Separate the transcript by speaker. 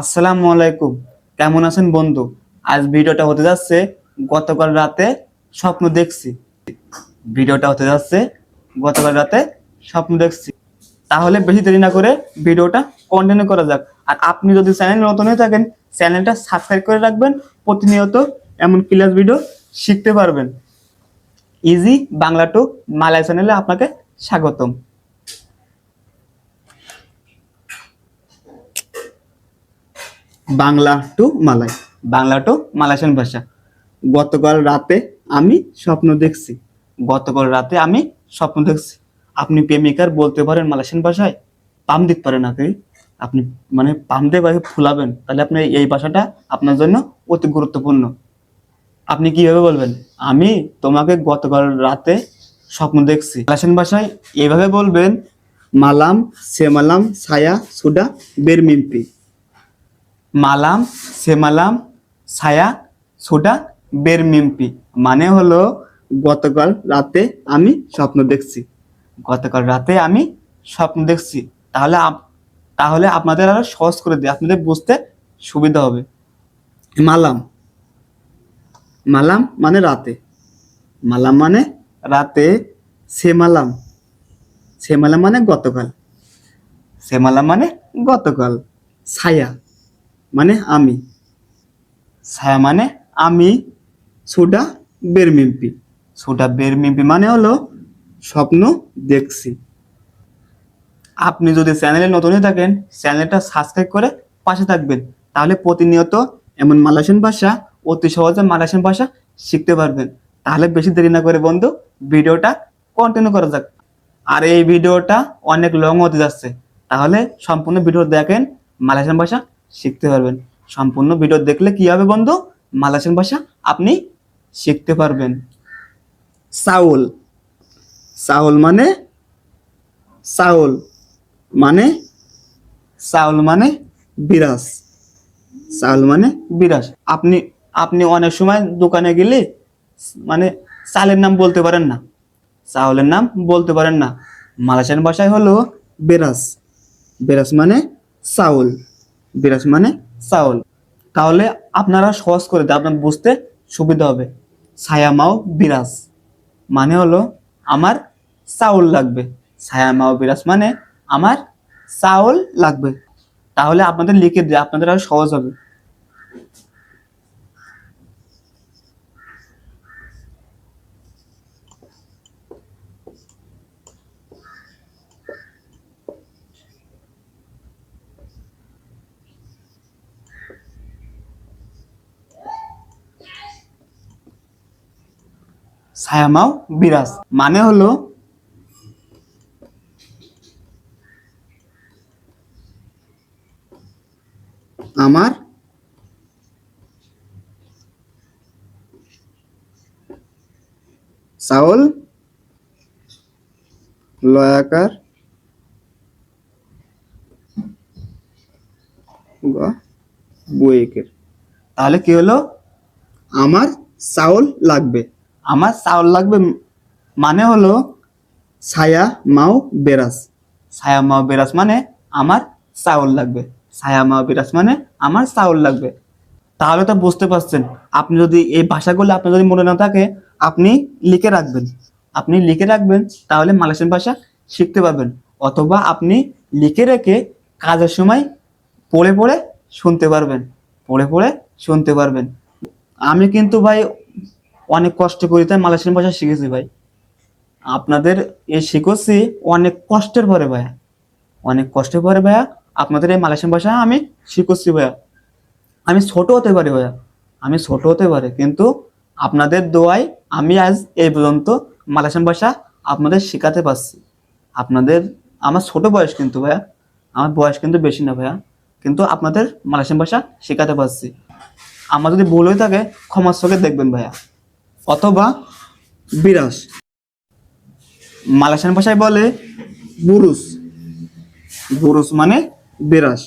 Speaker 1: আসসালামু আলাইকুম। কেমন আছেন বন্ধু? আজ ভিডিওটা হতে যাচ্ছে গতকাল রাতে স্বপ্ন দেখছি। ভিডিওটা হতে যাচ্ছে গতকাল রাতে স্বপ্ন দেখছি। তাহলে বেশি দেরি না করে ভিডিওটা কন্টিনিউ করা যাক। আর আপনি যদি চ্যানেল নতুন হয়ে থাকেন, চ্যানেলটা সাবস্ক্রাইব করে রাখবেন। প্রতিনিয়ত এমন ক্লাস ভিডিও শিখতে পারবেন। ইজি বাংলা টু মালয় চ্যানেলে আপনাকে স্বাগতম। Bangla to Malay. Bangla to Malaysian ভাষা। গতকাল রাতে আমি স্বপ্ন দেখছি। গতকাল রাতে আমি স্বপ্ন দেখছি। আপনি প্রেমিকার বলতে পারেন মালয়েশিয়ান ভাষায় পাম দিতে পারেন আপনি আপনি মানে পাম দিয়ে ভাবে ফুলাবেন তাহলে আপনি এই ভাষাটা আপনার জন্য অতি গুরুত্বপূর্ণ। আপনি কীভাবে বলবেন? আমি তোমাকে গতকাল রাতে স্বপ্ন দেখছি। মালয়েশিয়ান ভাষায় এইভাবে বলবেন মালাম সেমালাম ছায়া সুডা বের মিম্পি মালাম, সেমালাম, ছায়া, সুডা বের মিম্পি মানে হলো গতকাল রাতে আমি স্বপ্ন দেখছি। গতকাল রাতে আমি স্বপ্ন দেখছি। তাহলে তাহলে আপনাদের আরও সহজ করে দিই। আপনাদের বুঝতে সুবিধা হবে। মালাম। মালাম মানে রাতে। মালাম মানে রাতে। সেমালাম। সেমালাম মানে গতকাল। সেমালাম মানে গতকাল। ছায়া। মানে আমি। ছায়া মানে আমি, সুডা বের মিম্পি সুডা বের মানে হলো স্বপ্ন দেখছি। আপনি যদি চ্যানেলে নতুন হয়ে থাকেন, চ্যানেলটা সাবস্ক্রাইব করে পাশে থাকবেন। তাহলে প্রতিনিয়ত এমন মালয়েশিয়ান ভাষা, অতি সহজে মালয়েশিয়ান ভাষা শিখতে পারবেন। তাহলে বেশি দেরি না করে বন্ধু, ভিডিওটা কন্টিনিউ করা যাক। আর এই ভিডিওটা অনেক লং হতে যাচ্ছে। তাহলে সম্পূর্ণ ভিডিও দেখেন মালয়েশিয়ান ভাষা শিখতে পারবেন। সম্পূর্ণ ভিডিও দেখলে কি হবে বন্ধু? মালয়েশিয়ান ভাষা আপনি শিখতে পারবেন। সাউল। সাউল মানে সাউল মানে চাউল মানে বিরাস চাউল মানে বিরাস আপনি আপনি অনেক সময় দোকানে গেলে মানে চালের নাম বলতে পারেন না। চাউলের নাম বলতে পারেন না। মালয়েশিয়ান ভাষায় হলো বেরাস বেরাস মানে চাউল বিরাস মানে চাউল। তাহলে আপনারা সহজ করে দেয় আপনার বুঝতে সুবিধা হবে। ছায়ামাও বিরাজ মানে হলো আমার চাউল লাগবে। ছায়ামাও বিরাজ মানে আমার চাউল লাগবে। তাহলে আপনাদের লিখে দিয়ে আপনাদের আরও সহজ হবে। ছায়ামাও বিরাজ। মানে হলো আমার চাউল লয়াকার গ বুয়েকের। তাহলে কি হলো? আমার চাউল লাগবে। আমার চাউল লাগবে মানে হলো ছায়া মাও বেরাস ছায়া মাও বেরাস মানে আমার চাউল লাগবে। ছায়া মাও বেরাস মানে আমার চাউল লাগবে। তাহলে তো বুঝতে পারছেন, আপনি যদি এই ভাষাগুলো আপনার যদি মনে না থাকে, আপনি লিখে রাখবেন। আপনি লিখে রাখবেন, তাহলে মালয়েশিয়ান ভাষা শিখতে পারবেন। অথবা আপনি লিখে রেখে কাজের সময় পড়ে পড়ে শুনতে পারবেন। পড়ে পড়ে শুনতে পারবেন। আমি কিন্তু ভাই অনেক কষ্ট করি, তাই মালয়েশিয়ান ভাষা শিখেছি ভাই। আপনাদের এই শিখেছি অনেক কষ্টের পরে ভাইয়া। অনেক কষ্টের পরে ভাইয়া আপনাদের এই মালয়েশিয়ান ভাষা আমি শিখেছি ভাইয়া। আমি ছোট হতে পারি ভাইয়া, আমি ছোট হতে পারি, কিন্তু আপনাদের দোয়ায় আমি আজ এই পর্যন্ত মালয়েশিয়ান ভাষা আপনাদের শেখাতে পারছি। আপনাদের, আমার ছোট বয়স কিন্তু ভাইয়া, আমার বয়স কিন্তু বেশি না ভাইয়া, কিন্তু আপনাদের মালয়েশিয়ান ভাষা শেখাতে পারছি। আমার যদি ভুল হয়ে থাকে ক্ষমার চোখে দেখবেন ভাইয়া। অথবা বিরাস মালয়েশিয়ান ভাষায় বলে বুরুস বুরুস মানে বিরাস